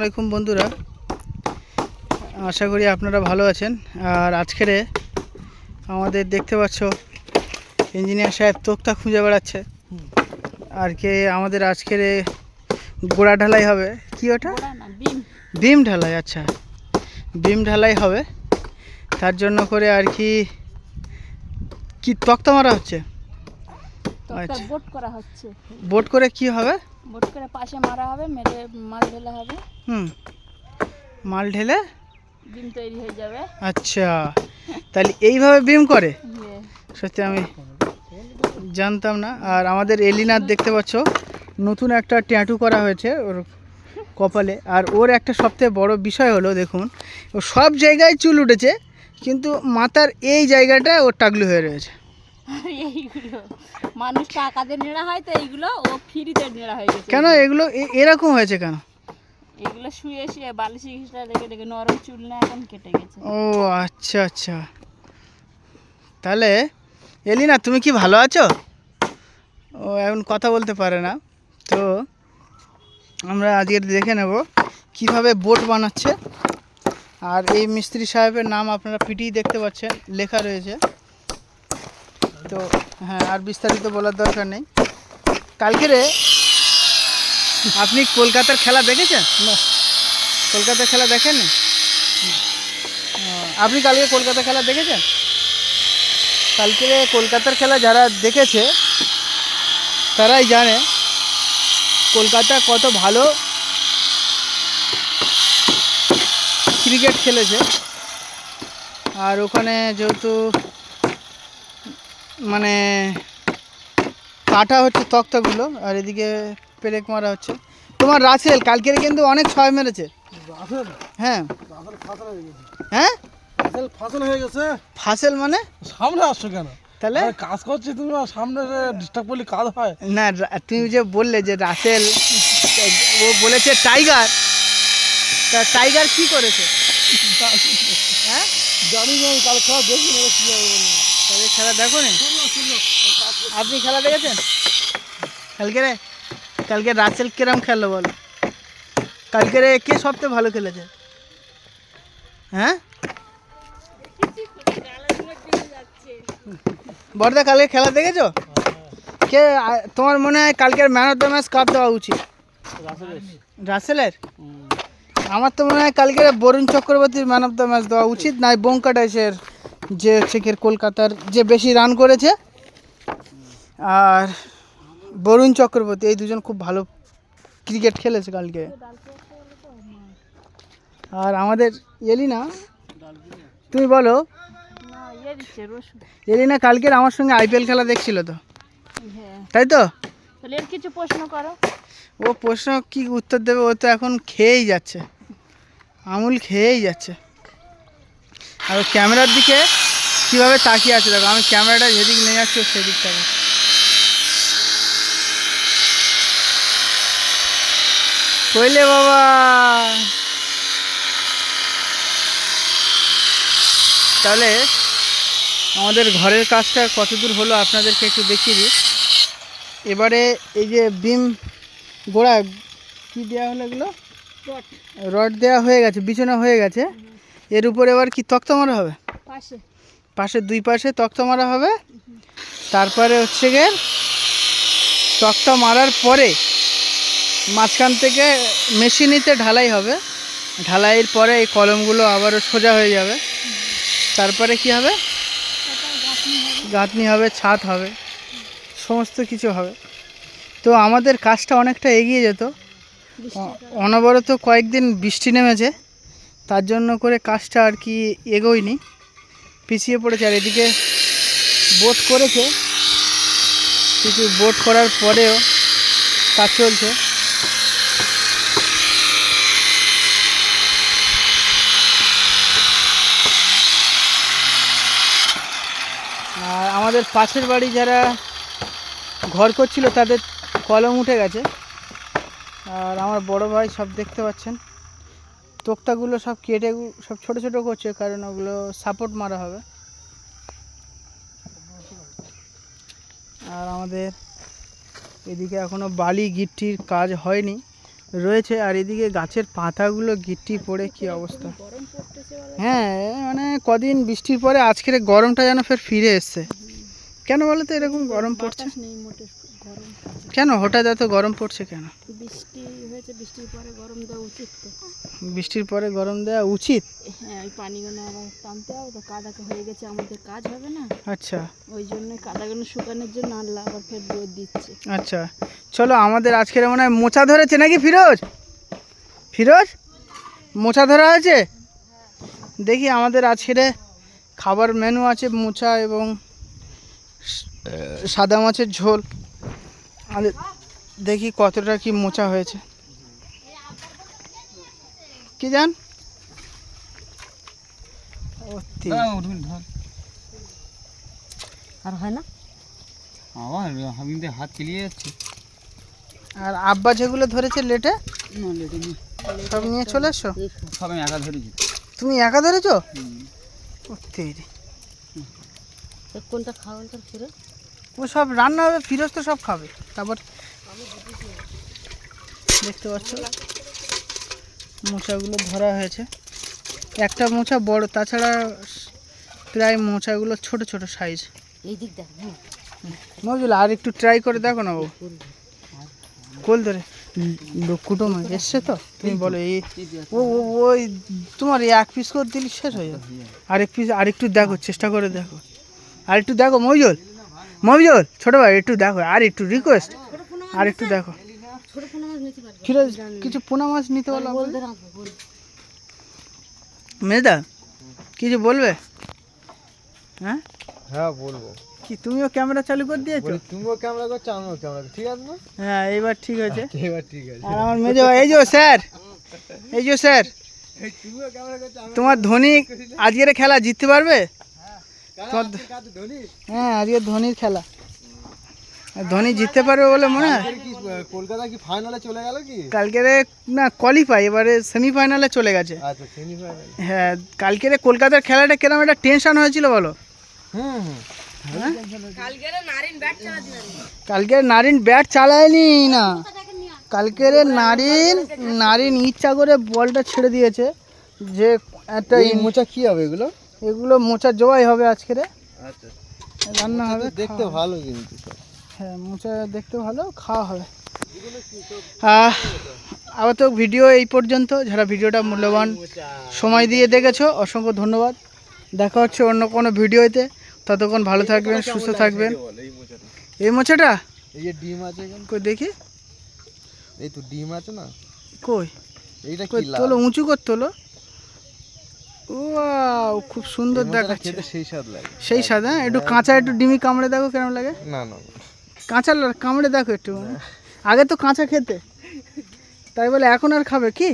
আলাইকুম বন্ধুরা। আশা করি আপনারা ভালো আছেন। আর আজকেরে আমাদের দেখতে পাচ্ছ ইঞ্জিনিয়ার সাহেব তোক্তা খুঁজে বেড়াচ্ছে। আর কে আমাদের আজকের গোড়া ঢালাই হবে? কি ওটা? বিম। ঢালাই আচ্ছা। বিম ঢালাই হবে। তার জন্য করে আর কি কি তক্তা মারা হচ্ছে? আচ্ছা। বোট করা হচ্ছে। বোট করে কি হবে? বোট করে পাশে মারা হবে মেরে মাল ঢেলা হবে। হুম। মাল ঢেলে? বিম তৈরি হয়ে যাবে। আচ্ছা। তাহলে এইভাবে বিম করে? সত্যি আমি জানতাম না। আর আমাদের এলিনার দেখতে পাচ্ছ নতুন একটা ট্যাটু করা হয়েছে ওর কপালে। আর ওর একটা সবথেকে বড় বিষয় হলো দেখুন ও সব জায়গায় চুল উঠেছে কিন্তু মাথার এই জায়গাটা ওর টাকলু হয়ে রয়েছে। এইগুলো। মানুষ নেড়া হয় তো এইগুলো ও ফ্রিতে নেড়া হয়ে গেছে। কেন এগুলো এরকম হয়েছে কেন? এগুলো শুয়ে শুয়ে বালিশি ঘিসটা নরম চুল না এখন কেটে গেছে। ও আচ্ছা আচ্ছা। তাহলে এলিনা তুমি কি ভালো আছো? ও এখন কথা বলতে পারে না। তো আমরা আজকে দেখে নেব কীভাবে বোট বানাচ্ছে। আর এই মিস্ত্রি সাহেবের নাম আপনারা পিটিই দেখতে পাচ্ছেন লেখা রয়েছে। তো হ্যাঁ আর বিস্তারিত বলার দরকার নেই। কালকেরে আপনি কলকাতার খেলা দেখেছেন? না। কলকাতার খেলা দেখেন আপনি কালকে কলকাতা খেলা দেখেছেন? কালকে কলকাতার খেলা যারা দেখেছে তারাই জানে কলকাতা কত ভালো ক্রিকেট খেলেছে। আর ওখানে যেহেতু মানে কাটা হচ্ছে তক্তাগুলো আর এদিকে পেরেক মারা হচ্ছে। তোমার রাসেল কালকের কিন্তু অনেক ছয় মেরেছে। হ্যাঁ। ফাসল হয়ে গেছে। হ্যাঁ? ফাসল মানে? সামনে আসছো কেন? তাহলে? কাজ করছি তুমি সামনে ডিস্টার্ব করলে কাজ হয়। না তুমি যে বললে যে রাসেল ও বলেছে টাইগার তা টাইগার কি করেছে? হ্যাঁ জানি না কাল দেখি। তবে খেলা দেখো। আপনি খেলা দেখেছেন? কালকে রে কালকে রাসেল কিরম খেললো বলো? কালকে রে কে সবচেয়ে ভালো খেলেছে? হ্যাঁ? বড়দা কালকে খেলা দেখেছ? কে তোমার মনে হয় কালকের man of the match cup দেওয়া উচিত? রাসেলের? আমার তো মনে হয় কালকে বরুণ চক্রবর্তীর ম্যান অফ দ্য ম্যাচ দেওয়া উচিত নাই বোঙ্কাটাইসের যে হচ্ছে কি কলকাতার যে বেশি রান করেছে আর বরুণ চক্রবর্তী এই দুজন খুব ভালো ক্রিকেট খেলেছে কালকে। আর আমাদের এলিনা তুমি বলো? ইয়ে এলিনা কালকের আমার সঙ্গে আইপিএল খেলা দেখছিল তো। হ্যাঁ। তাই তো? কিছু প্রশ্ন করো। ও প্রশ্ন কি উত্তর দেবে? ও তো এখন খেয়েই যাচ্ছে। আমুল খেয়েই যাচ্ছে। আর ক্যামেরার দিকে কীভাবে তাকিয়ে আছে দেখো আমি ক্যামেরাটা যেদিক নিয়ে যাচ্ছি সেদিক থেকে। কইলে বাবা। তাহলে আমাদের ঘরের কাজটা কতদূর হলো আপনাদেরকে একটু দেখিয়ে দিই। এবারে এই যে বিম গোড়া কি দেওয়া হলো এগুলো? রড। দেওয়া হয়ে গেছে বিছানা হয়ে গেছে। এর উপরে এবার কি তক্তা মারা হবে? পাশে। পাশে দুই পাশে তক্তা মারা হবে। তারপরে হচ্ছে গিয়ে তক্তা মারার পরে মাঝখান থেকে মেশিনিতে ঢালাই হবে। ঢালাইয়ের পরে এই কলমগুলো আবারও সোজা হয়ে যাবে। তারপরে কি হবে? গাঁথনি হবে, ছাদ হবে, সমস্ত কিছু হবে। তো আমাদের কাজটা অনেকটা এগিয়ে যেত। অনবরত কয়েকদিন বৃষ্টি নেমেছে, তার জন্য করে কাজটা আর কি এগোয়নি। পিছিয়ে পড়েছে আর এদিকে বোট করেছে। কিছু বোট করার পরেও কাজ চলছে। আর আমাদের পাশের বাড়ি যারা ঘর করছিল তাদের কলম উঠে গেছে। আর আমার বড় ভাই সব দেখতে পাচ্ছেন। তোক্তাগুলো সব কেটে সব ছোট ছোট করছে, কারণ ওগুলো সাপোর্ট মারা হবে। আর আমাদের এদিকে এখনও বালি গিট্টির কাজ হয়নি, রয়েছে, আর এদিকে গাছের পাতাগুলো গিট্টি পড়ে কি অবস্থা। হ্যাঁ মানে কদিন বৃষ্টির পরে আজকের গরমটা যেন ফের ফিরে এসছে। কেন বলো তো এরকম গরম পড়ছে? কেন? হঠাৎ এত গরম পড়ছে কেন? বৃষ্টি হয়েছে বৃষ্টির পরে গরম দেওয়া উচিত তো। বৃষ্টির পরে গরম দেওয়া উচিত? হ্যাঁ ওই পানিগুলো আবার টানতে হবে তো কাদাকে হয়ে গেছে আমাদের কাজ হবে না। আচ্ছা। ওই জন্য কাদাগুলো শুকানোর জন্য আল্লাহ আবার ফের রোদ দিচ্ছে। আচ্ছা। চলো আমাদের আজকের মনে হয় মোচা ধরেছে নাকি ফিরোজ? ফিরোজ? মোচা ধরা হয়েছে? দেখি আমাদের আজকের খাবার মেনু আছে মোচা এবং সাদা মাছের ঝোল। আর দেখি কতটা কি মোচা হয়েছে। কি জান? আর হয় না? আবার আমি হাত কেলিয়ে যাচ্ছি। আর আব্বা যেগুলো ধরেছে লেটে? সব নিয়ে চলে এসো? সব আমি একা ধরেছি। তুমি একা ধরেছো? কোনটা খাওয়ান তোর ফিরে ও সব রান্না হবে ফিরোজ তো সব খাবে। তারপর দেখতে পাচ্ছ মোচাগুলো ধরা হয়েছে। একটা মোচা বড় তাছাড়া প্রায় মোচাগুলো ছোট ছোট সাইজ মজুল আর একটু ট্রাই করে দেখো না বাবু। কোল ধরে। কুটুম এসছে তো? তুমি বলো এই ও ওই তোমার এক পিস করে দিলে শেষ হয়ে যাবে। আরেক পিস আরেকটু দেখো চেষ্টা করে দেখো। আর একটু দেখো মজুল। মজুল ছোট ভাই একটু দেখো আর একটু রিকোয়েস্ট আর একটু দেখো। কিছু পোনা মাছ নিতে বলো মেজদা কিছু বলবে? হ্যাঁ? হ্যাঁ বলব। কি তুমিও ক্যামেরা চালু করে দিয়েছ? তুমিও ক্যামেরা করছ আমিও ক্যামেরা ঠিক আছে না হ্যাঁ এইবার ঠিক আছে। এবার ঠিক আছে। আর আমার মেজো এই যে স্যার এই যে স্যার তুমিও ক্যামেরা করছ তোমার ধোনি আজকের খেলা জিততে পারবে? হ্যাঁ আজকে ধোনির খেলা। আর ধোনি জিততে পারবে বলে মনে হয়? কলকাতা কি ফাইনালে চলে গেল কি? কালকেরে না কোয়ালিফাই এবারে সেমিফাইনালে চলে গেছে। আচ্ছা সেমিফাইনাল হ্যাঁ কালকেরে কলকাতার খেলাটা কেরম একটা টেনশন হয়েছিল বলো? হুম হুম। কালকে নারিন ব্যাট চালায়নি না। কালকের নারিন নারিন ইচ্ছা করে বলটা ছেড়ে দিয়েছে। যে একটা মোচা কি হবে এগুলো? এগুলো মোচা জবাই হবে আজকের আচ্ছা। রান্না হবে দেখতে ভালো কিন্তু হ্যাঁ মোচা দেখতে ভালো খাওয়া হবে। আবার তো ভিডিও এই পর্যন্ত। যারা ভিডিওটা মূল্যবান সময় দিয়ে দেখেছ অসংখ্য ধন্যবাদ। দেখা হচ্ছে অন্য কোনো ভিডিওতে। ততক্ষণ ভালো থাকবেন সুস্থ থাকবেন। এই মোচাটা? এই যে ডিম আছে কই দেখি। এই তো ডিম আছে না? কই? এইটা তোলো উঁচু কর তোলো। ওয়াও খুব সুন্দর দেখাচ্ছে। সেই স্বাদ লাগে। সেই সাদা একটু কাঁচা একটু ডিমি কামড়ে দেখো কেমন লাগে? না না। কাঁচা কামড়ে দেখো একটু। আগে তো কাঁচা খেতে। তাই বলে এখন আর খাবে কি?